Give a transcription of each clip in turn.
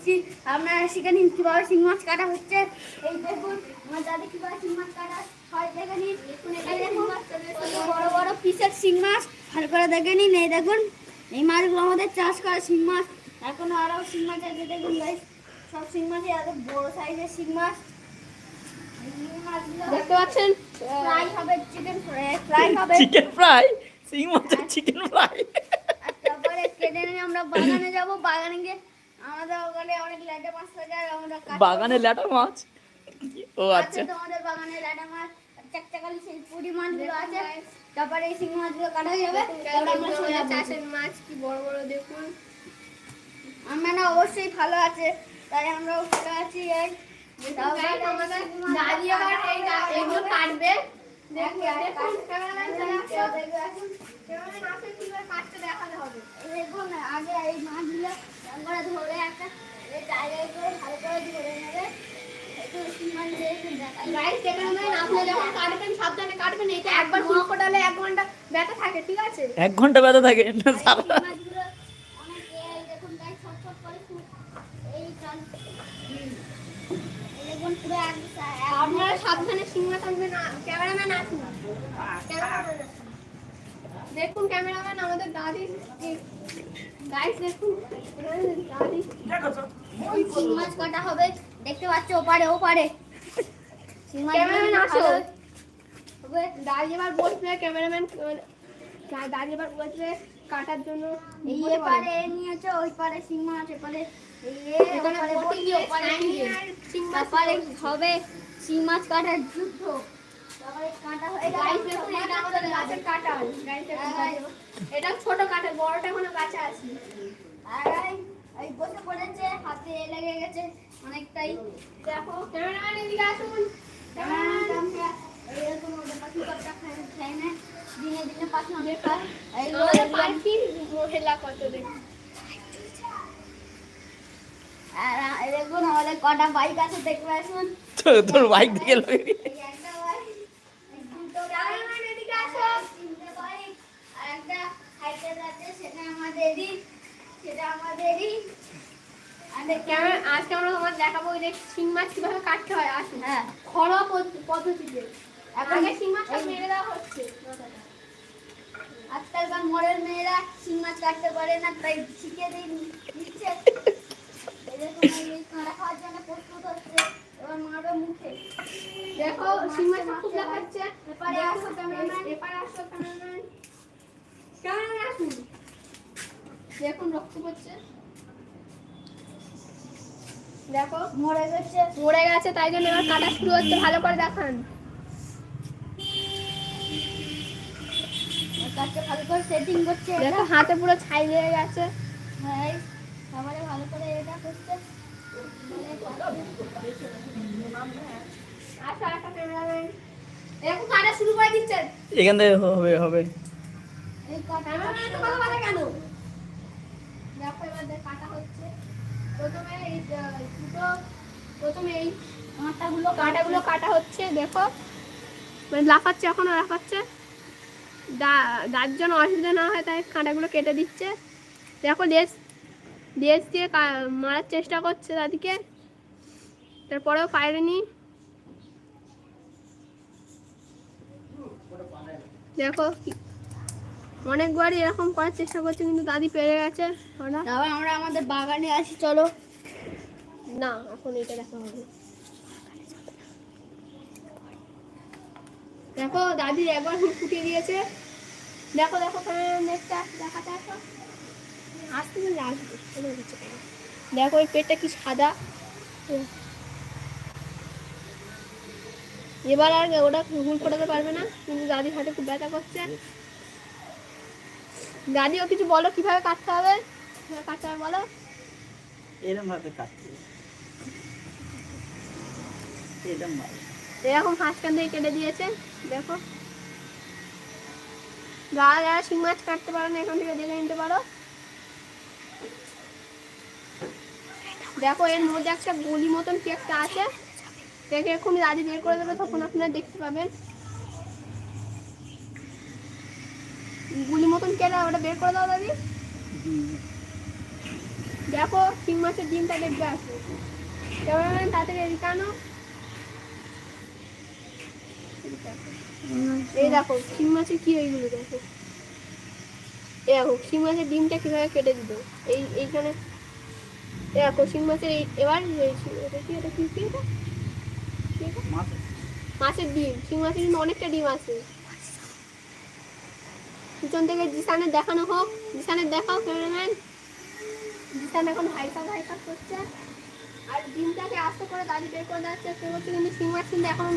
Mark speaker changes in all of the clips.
Speaker 1: দিচ্ছি। আপনারা সেখানে কীভাবে শিং মাছ কাটা হচ্ছে? এই দেখুন আমার দাদি কীভাবে শিং মাছ কাটা? হয় দেখে নিন বড় বড় পিসের শিং মাছ। ভালো করে দেখে নিন এই দেখুন। এই মাছগুলো আমাদের চাষ করা শিং মাছ। এখনও আরও শিং মাছ আছে দেখুন ভাই সব শিং মাছই এত বড় সাইজের শিং মাছ।
Speaker 2: দেখতে পাচ্ছেন?
Speaker 1: ফ্রাই হবে চিকেন ফ্রাই ফ্রাই হবে।
Speaker 3: চিকেন ফ্রাই শিং মাছের চিকেন ফ্রাই
Speaker 1: তারপরে কেটে নিয়ে আমরা বাগানে যাব। বাগানে গিয়ে আমাদের ওখানে অনেক ল্যাটা মাছ থাকে আর আমরা।
Speaker 3: বাগানে ল্যাটা মাছ? ও আচ্ছা।
Speaker 1: তোমাদের বাগানে ল্যাটা মাছ চাকচাকালি সেই পুরি মাছগুলো আছে। তারপরে এই শিং মাছগুলো কাটা যাবে তারপরে আমরা চলে
Speaker 2: চাষের মাছ কি বড় বড় দেখুন?
Speaker 1: আমরা না অবশ্যই ভালো আছে তাই আমরাও ভালো আছি এই
Speaker 2: দেখুন
Speaker 1: আগে এই মাছগুলো একবারে ধরে একটা জায়গায় করে ভালো করে ধরে নেবে।
Speaker 2: এক ঘণ্টা ব্যথা থাকে
Speaker 1: করে
Speaker 2: আপনারা সাবধানে সিংহা থাকবেন ক্যামেরাম্যান আসুন। দেখুন ক্যামেরাম্যান আমাদের দাদি গাইস দেখুন। দাদি
Speaker 1: ওই মাছ কাটা হবে। দেখতে পাচ্ছ ওপারে ওপারে।
Speaker 2: ক্যামেরাম্যান আসো। দাদি এবার বসবে ক্যামেরাম্যান দাদি এবার বসবে কাটার জন্য।
Speaker 1: এই এপারে নিয়েছে ওই পারে শিং মাছ এপারে
Speaker 2: এখানে
Speaker 1: হবে শিং মাছ কাটার যুদ্ধ।
Speaker 2: এটা আমাদের গাছের কাটা গাইস এটা ছোট কাটা বড়টা এখনও গাছে আছে।
Speaker 1: আর এই- এই বসে পড়েছে হাতে এ লেগে গেছে অনেকটাই।
Speaker 2: দেখো। ক্যামেরাম্যান এদিকে আসুন। ক্যামেরাম্যান।
Speaker 1: পাখি কতটা খায় খায় না। দিনে দিনে পাখি অনেক
Speaker 2: পাখি মহিলা কত দেখুন
Speaker 1: আর দেখুন আমাদের কটা বাইক আছে দেখবে আসুন।
Speaker 3: তোর বাইক লোক
Speaker 1: এই একটা বাইক এই দুটো বাইক
Speaker 2: ক্যামেরাম্যান এদিকে আসো
Speaker 1: তিনটে বাইক আর একটা সাইকেল আছে সেটা আমাদেরই সেটা আমাদেরই।
Speaker 2: আজকে আমরা তোমার দেখাবো ওই যে শিং মাছ কীভাবে কাটতে হয়। আসুন
Speaker 1: হ্যাঁ।
Speaker 2: ঘরোয়া পদ্ধতিতে। আগে শিং মাছ মেরে দেওয়া হচ্ছে।
Speaker 1: আজকালকার মডেল মেয়েরা শিং মাছ কাটতে পারে না তাই শিখে দিচ্ছে। এই দেখুন এই কাঁটা খাওয়ার জন্য প্রস্তুত হচ্ছে এবার মারবে মুখে।
Speaker 2: দেখো শিং মাছ খুব দেখাচ্ছে।
Speaker 1: এপারে আসো ক্যামেরাম্যান।
Speaker 2: এপারে আসো ক্যামেরাম্যান। ক্যামেরাম্যান আসুন। দেখুন রক্ত পড়ছে। দেখো
Speaker 1: মরে গেছে।
Speaker 2: মরে গেছে তাই জন্য এবার কাটা শুরু হচ্ছে ভালো করে দেখান।
Speaker 1: ভালো করে সেটিং করছে
Speaker 2: দেখো হাতে পুরো ছাই লেগে গেছে।
Speaker 1: হ্যাঁ তারপরে ভালো করে এটা করছে।
Speaker 2: ক্যামেরাম্যান দেখো কাটা শুরু করে দিচ্ছেন
Speaker 3: এখান থেকে হবে হবে।
Speaker 1: এই কাটা
Speaker 2: কেন দেখো এবার দেখ কাটা দেখো। মানে লাফাচ্ছে এখনও, লাফাচ্ছে। দা- দাঁত যেন অসুবিধা না হয়, তাই কাঁটাগুলো কেটে দিচ্ছে। দেখো লেস দিয়ে মারার চেষ্টা করছে দাদিকে তারপরেও পারেনি। দেখো অনেকবারই এরকম করার চেষ্টা করছে কিন্তু দাদি পেরে গেছে
Speaker 1: তারপর আমরা আমাদের বাগানে আসি চলো।
Speaker 2: না এখন এটা দেখা হবে দেখো দাদি একবার হুট ফুটিয়ে দিয়েছে। দেখো দেখো নেকটা দেখাতে আসো। আসতে দেখো ওই পেটটা কি সাদা। এবার আর ওটা হুল ফোটাতে পারবে না কিন্তু দাদির হাতে খুব ব্যথা করছে। দাদিও কিছু বলো কীভাবে কাটতে হবে? কীভাবে কাটতে হবে বলো?
Speaker 3: এরকম ভাবে কাটতে এরকম ভাবে
Speaker 2: এরকম হাঁসকান থেকে কেটে দিয়েছে দেখো। যারা যারা শিং মাছ কাটতে পারো না এখান থেকে দেখে নিতে পারো। দেখো এর মধ্যে একটা গলি মতন কি একটা আছে। দেখে এক্ষুনি দাদি বের করে দেবে তখন আপনারা দেখতে পাবেন। গুলি মতন কেটে ওটা বের করে দাও দাদি। দেখো শিং মাছের ডিমটা দেখবে আসো ক্যামেরাম্যান তাড়াতাড়ি এদিকে আনো। এই দেখো শিং মাছের কি এইগুলো দেখো। এই দেখো শিং মাছের ডিমটা কীভাবে কেটে দিল এই এইখানে। এই দেখো শিং মাছের এই এবার এটা কি এটা কি এটা? মাছের। ডিম শিং মাছের কিন্তু অনেকটা ডিম আছে। পিছন থেকে জিসানে দেখানো হোক। জিসানে দেখাও ক্যামেরাম্যান জিসান এখন হাইসাপ হাইসাপ করছে। আর ডিমটাকে আস্তে করে দাঁড়িয়ে বের করে যাচ্ছে চেষ্টা হচ্ছে কিন্তু শিং মাছ দেখানো এখনও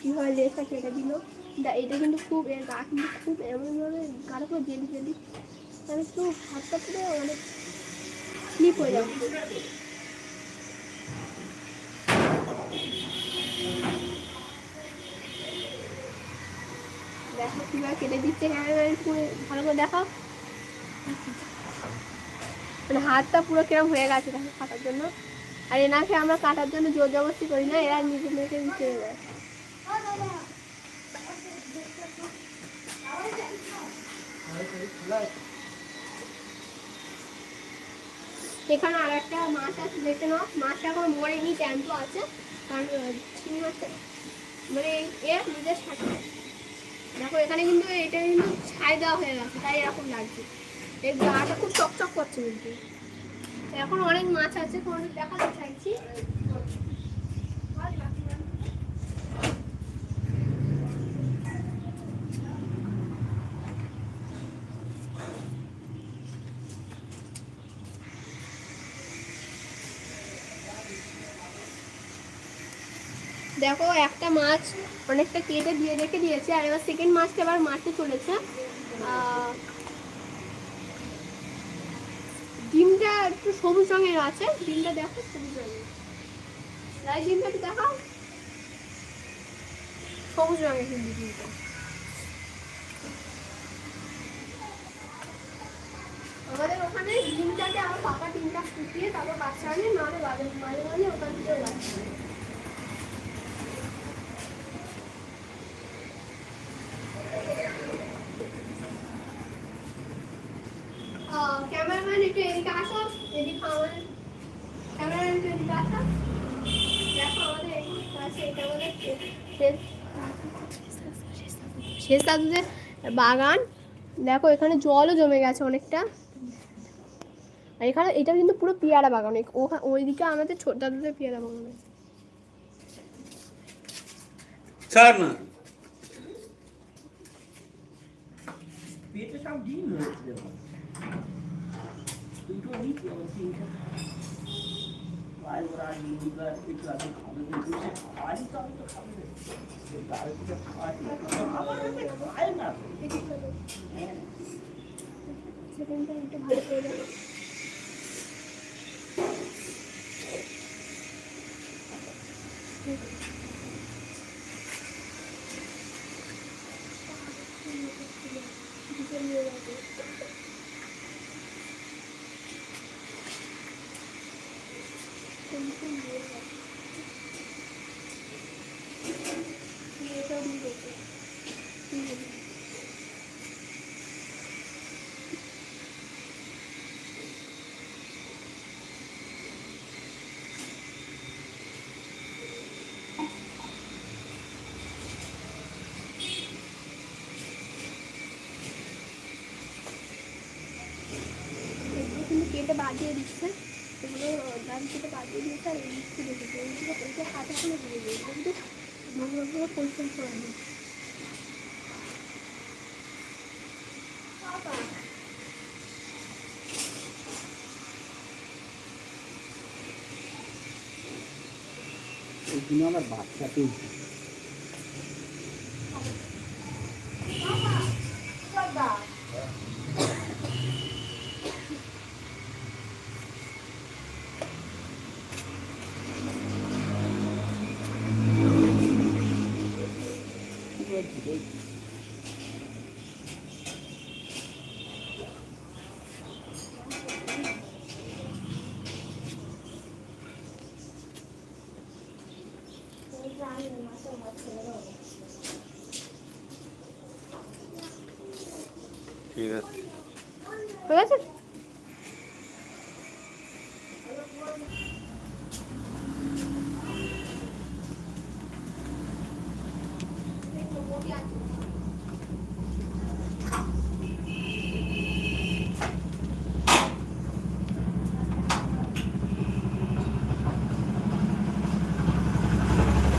Speaker 2: কীভাবে কেটে এটা কিন্তু খুব এর গা খুব এমনভাবে জেলি জেলি হাতটা পুরো অনেক হয়ে কীভাবে কেটে দিচ্ছে ভালো করে দেখাও। মানে হাতটা পুরো কিরম হয়ে গেছে দেখো কাটার জন্য। আর এনাকে আমরা কাটার জন্য জোর জবরদস্তি করি না, এরা নিজে নিজে দিতে যায় এখানে আর একটা মাছ আছে, দেখতে নাও। মাছটা এখন মরেনি ট্যান্ট আছে। কারণ চিংড়ি মাছটা মানে এর নিজের সাথে। দেখো, এখানে কিন্তু এটা কিন্তু ছাই দেওয়া হয়ে গেছে, তাই এরকম লাগছে। এর গাটা খুব চকচক করছে কিন্তু। এখন অনেক মাছ আছে তোমাদের দেখাতে চাইছি দেখো, একটা মাছ অনেকটা কেটে দিয়ে রেখে দিয়েছে, আর এবার সেকেন্ড মাছটা আবার মারতে চলেছে। ডিমটা একটু সবুজ রঙের আছে, ডিমটা দেখো সবুজ রঙের। ডিমটা দেখাও। সবুজ রঙের কিন্তু ডিমটা। আমাদের ওখানে ডিমটাকে আমার পাকা ডিমটা ফুটিয়ে তারপর বাচ্চা আনে, নাহলে বাজার মাঝে মাঝে ওখান থেকে বাচ্চা আনে। আহ, ক্যামেরাম্যান একটু এদিকে আসো এদিকে আমাদের ক্যামেরাম্যান একটু এদিকে আসো দেখো আমাদের এদিকে আছে এটা আমাদের শেষ- শেষ দাদুদের বাগান। দেখো এখানে জলও জমে গেছে অনেকটা। আর এখানে এটা কিন্তু পুরো পেয়ারা বাগান। ওইদিকে আমাদের ছোট দাদুদের পেয়ারা বাগান আছে।
Speaker 4: ছাড় না।
Speaker 3: পেটে সব ডিম হয়েছে। আর ওরা দিবা একটু আগে খাবে সে খাওয়ারই তো আমি তো খাবে না। খায় হ্যাঁ।
Speaker 2: সেখানটা একটু ভালো করে এগুলো কিন্তু কেটে বাদ দিয়ে দিচ্ছে। এগুলো ডান কেটে বাদ দিয়েছে আর এই দিচ্ছে রেখেছে এইগুলো এইটা কাটা করে দিয়ে দিয়েছে কিন্তু নোংরাগুলো পরিষ্কার করে
Speaker 3: আমার বাচ্চা
Speaker 4: ঠিক আছে
Speaker 2: হয়ে গেছে